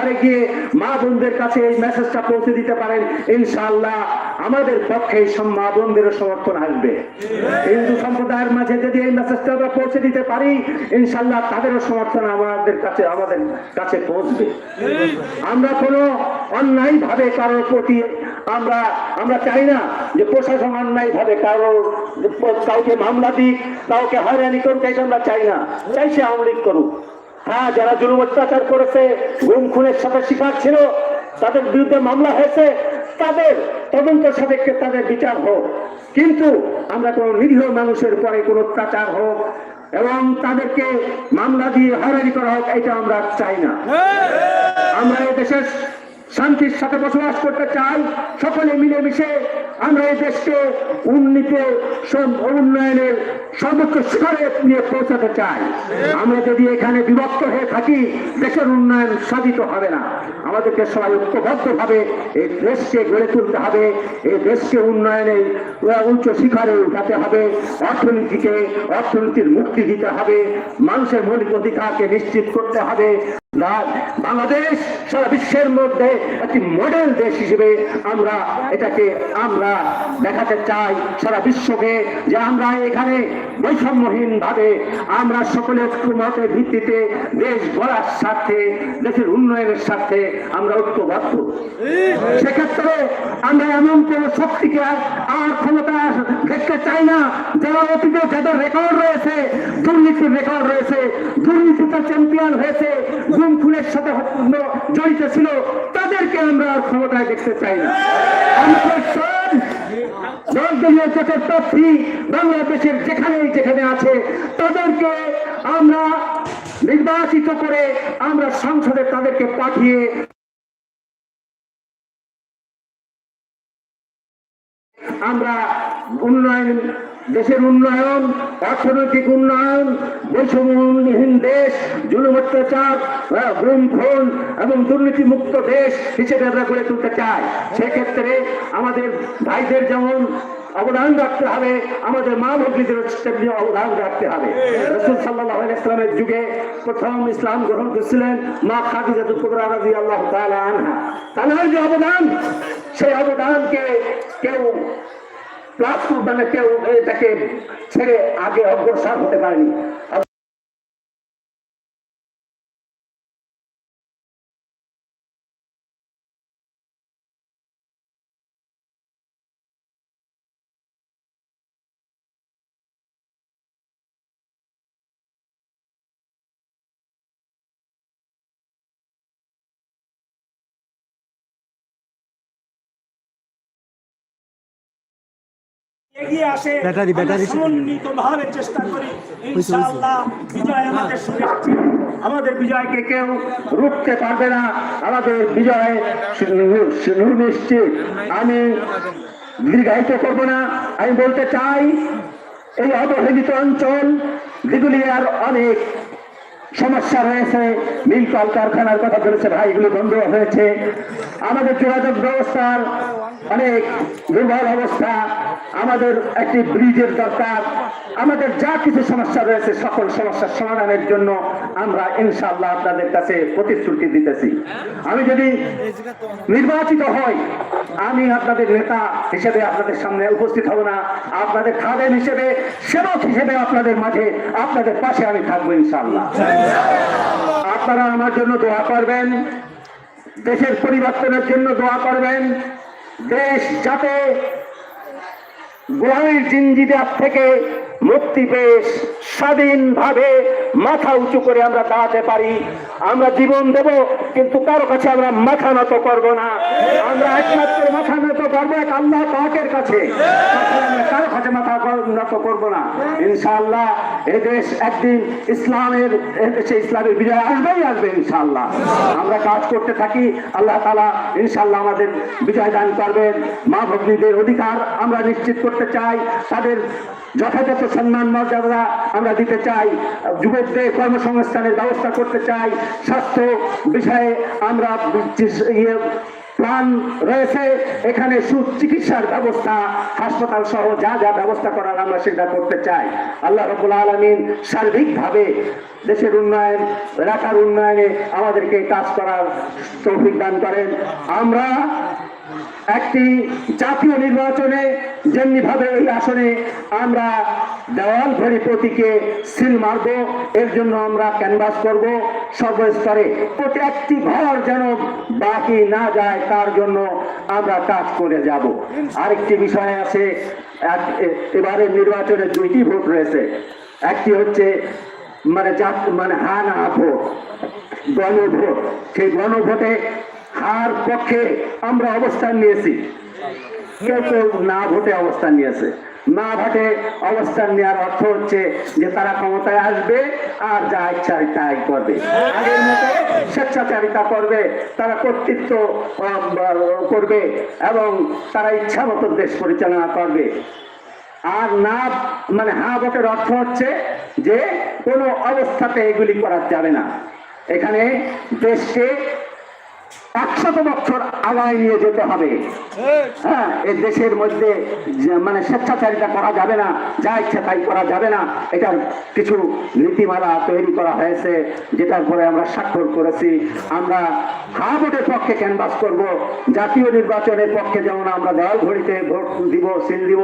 ঘরে গিয়ে মা বোনদের কাছে এই মেসেজটা পৌঁছে দিতে পারেন, ইনশাআল্লাহ আমাদের পক্ষে এই সব মা বোনদেরও সমর্থন আসবে। হিন্দু সম্প্রদায়ের মাঝে যদি এই মেসেজটা আমরা পৌঁছে দিতে পারি, ইনশাআল্লাহ তাদেরও সমর্থন আমাদের কাছে আমাদের কাছে পৌঁছবে। আমরা কোনো অন্যায় ভাবে কারোর প্রতি আমরা আমরা চাই না যে প্রশাসন অন্যায় ভাবে কারোর কাউকে মামলা দিক, কাউকে হয়রানি করুক, এটা আমরা চাই না। চাই সে আওয়ামী লীগ করুক। হ্যাঁ যারা জুলুম অত্যাচার করেছে গুম খুনের সাথে শিকার ছিল তাদের বিরুদ্ধে মামলা হয়েছে তাদের তদন্ত সাপেক্ষে তাদের বিচার হোক। কিন্তু আমরা কোনো নিরীহ মানুষের পরে কোনো অত্যাচার হোক এবং তাদেরকে মামলা দিয়ে হারানি করা হোক এটা আমরা চাই না। আমরা এই দেশের শান্তির সাথে বসবাস করতে চাই সকলে মিলেমিশে আমরা এই দেশকে উন্নীত উন্নয়নের সর্বোচ্চ শিখরে নিয়ে পৌঁছাতে চাই। আমরা যদি এখানে বিভক্ত হয়ে থাকি, দেশের উন্নয়ন সাধিত হবে না। আমাদেরকে সবাই ঐক্যবদ্ধভাবে এই দেশকে গড়ে তুলতে হবে, এই দেশকে উন্নয়নের উচ্চ শিখরে উঠাতে হবে, অর্থনীতিকে, অর্থনীতির মুক্তি দিতে হবে, মানুষের মৌলিক অধিকারকে নিশ্চিত করতে হবে। বাংলাদেশ সারা বিশ্বের মধ্যে একটি মডেল দেশ হিসেবে আমরা এটাকে আমরা দেখাতে চাই সারা বিশ্বকে যে আমরা এখানে বৈষম্যহীন ভাবে আমরা সকলে মতের ভিত্তিতে দেশ গড়ার স্বার্থে, দেশের উন্নয়নের স্বার্থে আমরা ঐক্যবদ্ধ। সেক্ষেত্রে আমরা এমন কোন শক্তিকে আর- ক্ষমতা দেখতে চাই না, যারা অতীতে যাদের রেকর্ড রয়েছে, দুর্নীতির রেকর্ড রয়েছে, দুর্নীতিতে চ্যাম্পিয়ন হয়েছে গুম খুনের সাথে জড়িত ছিল, তাদেরকে আমরা আর ক্ষমতায় দেখতে চাই না। বাংলাদেশের যেখানেই যেখানে আছে, তাদেরকে আমরা নির্বাচিত করে আমরা সংসদে তাদেরকে পাঠিয়ে আমরা উন্নয়ন দেশের উন্নয়ন অর্থনৈতিক উন্নয়ন বৈষম্যহীন দেশ জুলুম অত্যাচার আহ, গুম এবং দুর্নীতি মুক্ত দেশ হিসেবে আমরা গড়ে তুলতে চাই। সেক্ষেত্রে আমাদের ভাইদের যেমন অবদান রাখতে হবে আমাদের মা ভগ্নীদের অবদান রাখতে হবে। রসুল সাল্লাহ ইসলামের যুগে প্রথম ইসলাম গ্রহণ করেছিলেন মা খাদিজাতুল কুবরা আল্লাহ তাআলা আনহা। যে অবদান সেই অবদানকে কেউ প্লাস মানে কেউ এটাকে ছেড়ে আগে অগ্রসর হতে পারেনি। এগিয়ে আসে। Battery, battery. সমন্বিত চেষ্টা করি। ইনশাআল্লাহ বিজয় আমাদের সুনিশ্চিত আমাদের বিজয়কে কেউ রুখতে পারবে না। আমাদের বিজয় সুনিশ্চিত আমি দীর্ঘায়িত করব না। আমি বলতে চাই এই অবহেলিত অঞ্চল দিগুলিয়ার অনেক সমস্যা রয়েছে। মিল কল কারখানার কথা বলেছে ভাই এগুলো বন্ধ হয়েছে। আমাদের যোগাযোগ ব্যবস্থার অনেক দুর্বল অবস্থা, আমাদের একটি ব্রিজের দরকার, আমাদের যা কিছু সমস্যা রয়েছে সকল সমস্যার সমাধানের জন্য আমরা ইনশাআল্লাহ আপনাদের কাছে প্রতিশ্রুতি দিতেছি। আমি যদি নির্বাচিত হই, আমি আপনাদের নেতা হিসেবে আপনাদের সামনে উপস্থিত হব না, আপনাদের খাদেম হিসেবে, সেবক হিসেবে আপনাদের মাঝে, আপনাদের পাশে আমি থাকব ইনশাল্লাহ আপনারা আমার জন্য দোয়া করবেন, দেশের পরিবর্তনের জন্য দোয়া করবেন দেশ যাতে গোলামীর জিঞ্জিদার থেকে মুক্তি পেয়ে স্বাধীনভাবে মাথা উঁচু করে আমরা দাঁড়াতে পারি। আমরা জীবন দেব, কিন্তু কারও কাছে আমরা মাথা নত করব না। আমরা একমাত্র মাথা নত করব এক আল্লাহ পাকের কাছে। কারও কাছে মাথা নত করব না। ইনশাআল্লাহ এদেশ একদিন ইসলামের এদেশে ইসলামের বিজয় আসবেই আসবে ইনশাআল্লাহ। আমরা কাজ করতে থাকি, আল্লাহ তালা ইনশাআল্লাহ আমাদের বিজয় দান করবেন। মা ভগ্নীদের অধিকার আমরা নিশ্চিত করতে চাই। তাদের যথাযথ সম্মান মর্যাদা আমরা দিতে চাই। যুবকদের কর্মসংস্থানের ব্যবস্থা করতে চাই। স্বাস্থ্য বিষয়ে আমরা ইয়ে প্ল্যান রয়েছে। এখানে সুচিকিৎসার ব্যবস্থা, হাসপাতাল সহ যা যা ব্যবস্থা করার আমরা সেটা করতে চাই। আল্লাহ রবুল আলমিন সার্বিকভাবে দেশের উন্নয়ন, এলাকার উন্নয়নে আমাদেরকে কাজ করার তৌফিক দান করেন। আমরা একটি জাতীয় নির্বাচনে যেমনি ভাবে এই আসনে আমরা দেওয়াল ঘড়ি প্রতীকে সিল মারব, এর জন্য আমরা ক্যানভাস করব সর্বস্তরে। প্রতি একটি ঘর যেন বাকি না যায়, তার জন্য আমরা কাজ করে যাব। আরেকটি বিষয় আছে, এক- এ- এবারের নির্বাচনে দুইটি ভোট রয়েছে। একটি হচ্ছে মানে জাত মানে হা না ভোট, গণভোট। সেই গণভোটে হার পক্ষে আমরা অবস্থান নিয়েছি। কেউ কেউ না ভোটে অবস্থান নিয়েছে। না ভোটে অবস্থান নেওয়ার অর্থ হচ্ছে যে তারা ক্ষমতায় আসবে আর যা ইচ্ছা তাই করবে। আগের মতো স্বেচ্ছাচারিতা করবে, তারা কর্তৃত্ব করবে এবং তারা ইচ্ছা মতো দেশ পরিচালনা করবে। আর না মানে হা ভোটের অর্থ হচ্ছে যে কোনো অবস্থাতে এগুলি করা যাবে না। এখানে দেশকে একশত বছর আগায় নিয়ে যেতে হবে। হ্যাঁ এই দেশের মধ্যে মানে স্বেচ্ছাচারিতা করা যাবে না, যা ইচ্ছা তাই করা যাবে না, এটার কিছু নীতিমালা তৈরি করা হয়েছে, যেটার পরে আমরা স্বাক্ষর করেছি। আমরা হা ভোটের পক্ষে ক্যানভাস করব, জাতীয় নির্বাচনের পক্ষে যেমন আমরা দেওয়াল ঘড়িতে ভোট দিব, সিল দিব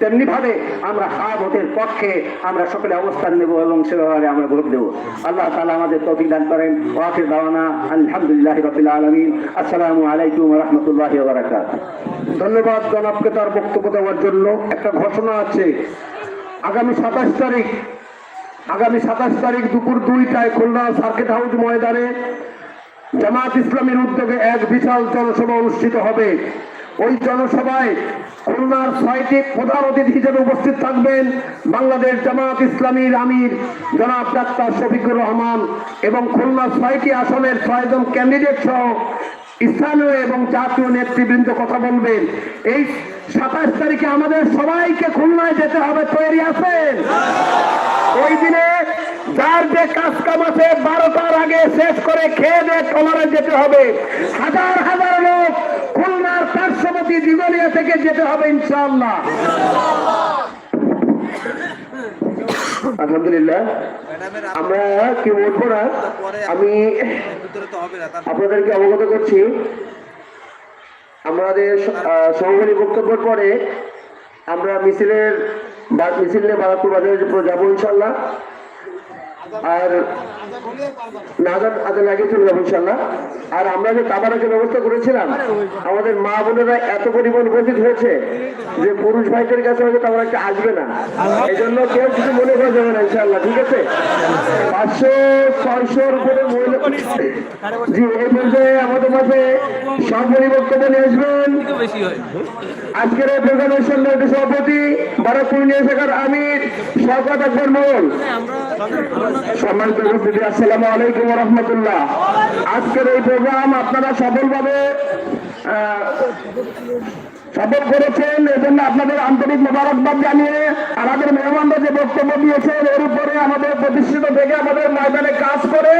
তেমনি ভাবে আমরা হা ভোটের পক্ষে আমরা সকলে অবস্থান নেব এবং সেভাবে আমরা ভোট দেব। আল্লাহ তালা আমাদের তৌফিক দান করেন। ওয়াফির দাওয়ানা আলহামদুলিল্লাহ রবিল আলমিন। আসসালামু আলাইকুম রহমতুল্লাহ ধন্যবাদ জনাবকে তার বক্তব্য দেওয়ার জন্য। একটা ঘোষণা আছে, আগামী সাতাশ তারিখ, আগামী সাতাশ তারিখ দুপুর দুইটায় খুলনা সার্কিট হাউস ময়দানে জামাত ইসলামীর উদ্যোগে এক বিশাল জনসভা অনুষ্ঠিত হবে। ওই জনসভায় খুলনার ছয়টি প্রধান অতিথি হিসেবে উপস্থিত থাকবেন বাংলাদেশ জামাত ইসলামীর আমির জনাব ডাক্তার শফিকুর রহমান এবং খুলনা ছয়টি আসনের ছয়জন ক্যান্ডিডেট সহ স্থানীয় এবং জাতীয় নেতৃবৃন্দ কথা বলবেন। এই সাতাশ তারিখে আমাদের সবাইকে খুলনায় যেতে হবে, তৈরি আছেন? ওই দিনে যার যে কাজ কাম আছে বারোটার আগে শেষ করে খেয়ে দিয়ে টলারে যেতে হবে। হাজার হাজার লোক খুলনার পার্শ্ববর্তী দিগলিয়া থেকে যেতে হবে ইনশাআল্লাহ। আলহামদুলিল্লাহ। আমরা কি বলব না? আমি আপনাদেরকে অবগত করছি। আমাদের সহকারী বক্তব্যের পরে আমরা মিছিলের মিছিল নিয়ে বারাকপুর বাজারে যাব ইনশাল্লাহ আর নাজাদ আদার আগে চলে যাব ইনশাল্লাহ আর আমরা যে কাবারাকে ব্যবস্থা করেছিলাম, আমাদের মা বোনেরা এত পরিমাণ উপস্থিত হয়েছে যে পুরুষ ভাইদের কাছে হয়তো কাবারাকে আসবে না। এই জন্য কেউ কিছু মনে করা যাবে না ইনশাল্লাহ ঠিক আছে? আজকের এই প্রোগ্রামের সম্মানিত সভাপতি ভারত পূর্ণিয়া শাখার আমির শওকত আকবর মোল। সম্মানিত আসসালামু আলাইকুম রহমতুল্লাহ। আজকের এই প্রোগ্রাম আপনারা সফলভাবে সফল করেছেন, এজন্য আপনাদের আন্তরিক মোবারকবাদ জানিয়ে আমাদের মেহমানরা যে বক্তব্য দিয়েছেন, এর উপরে আমাদের প্রতিষ্ঠিত থেকে আমাদের ময়দানে কাজ করে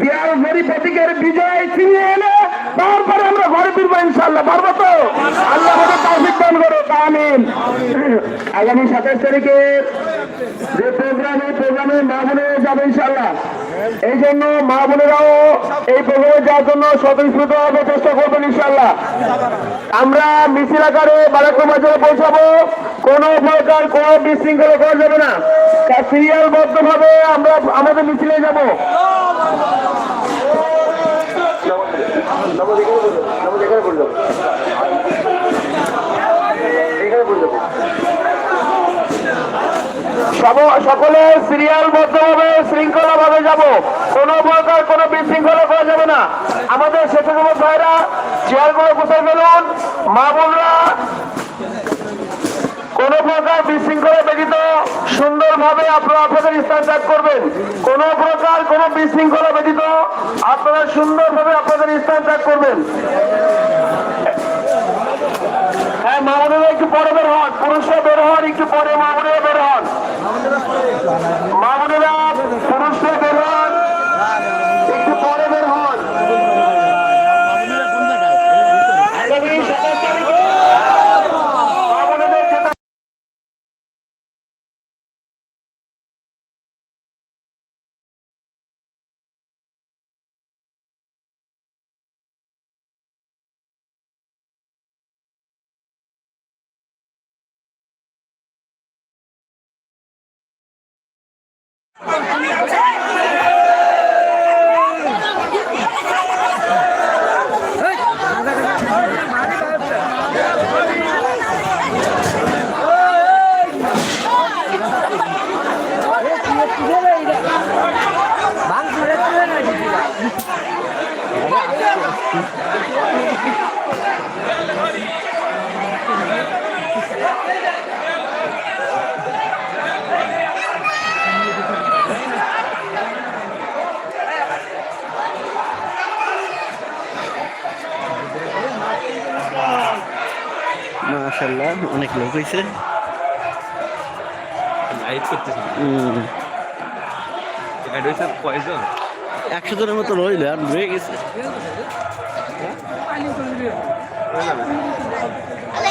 বিয়ার ভরি প্রতীকের বিজয় ছিনিয়ে এনে তারপরে আমরা ঘরে ফিরবো ইনশাল্লাহ পারব তো? আল্লাহ দান করো আমিন। আগামী সাতাশ তারিখে যে প্রোগ্রাম, এই প্রোগ্রামে মা বোনেরা যাবে ইনশাল্লাহ এই জন্য মা বোনেরাও এই প্রোগ্রামে যাওয়ার জন্য স্বতঃস্ফূর্ত হবে চেষ্টা করবেন ইনশাল্লাহ আমরা মিছিল আকারে বারাকপুর বাজারে পৌঁছাবো। কোনো প্রকার কোনো বিশৃঙ্খলা করা যাবে না। তার সিরিয়াল বদ্ধভাবে আমরা আমাদের মিছিলে যাব। সব- সকলে সিরিয়াল বদ্ধভাবে শৃঙ্খলা ভাবে যাব। কোনো প্রকার কোনো বিশৃঙ্খলা করা যাবে না। আমাদের স্বেচ্ছাসেবক ভাইরা, চেয়ার করে বসাই ফেলুন। মা বোনরা, কোন প্রকার বিশৃঙ্খলা ব্যতীত সুন্দরভাবে আপনারা আপনাদের স্থান ত্যাগ করবেন। কোন প্রকার কোন বিশৃঙ্খলা ব্যতীত আপনারা সুন্দরভাবে আপনাদের স্থান ত্যাগ করবেন। হ্যাঁ একটু পরে বের হন, পুরুষরা বের হন, একটু পরে মা বের হন। মামুনেরা পুরুষরা I'm gonna take it! অনেক লোক হয়েছে একশো জনের মতো রইল আর রয়ে গেছে। আরে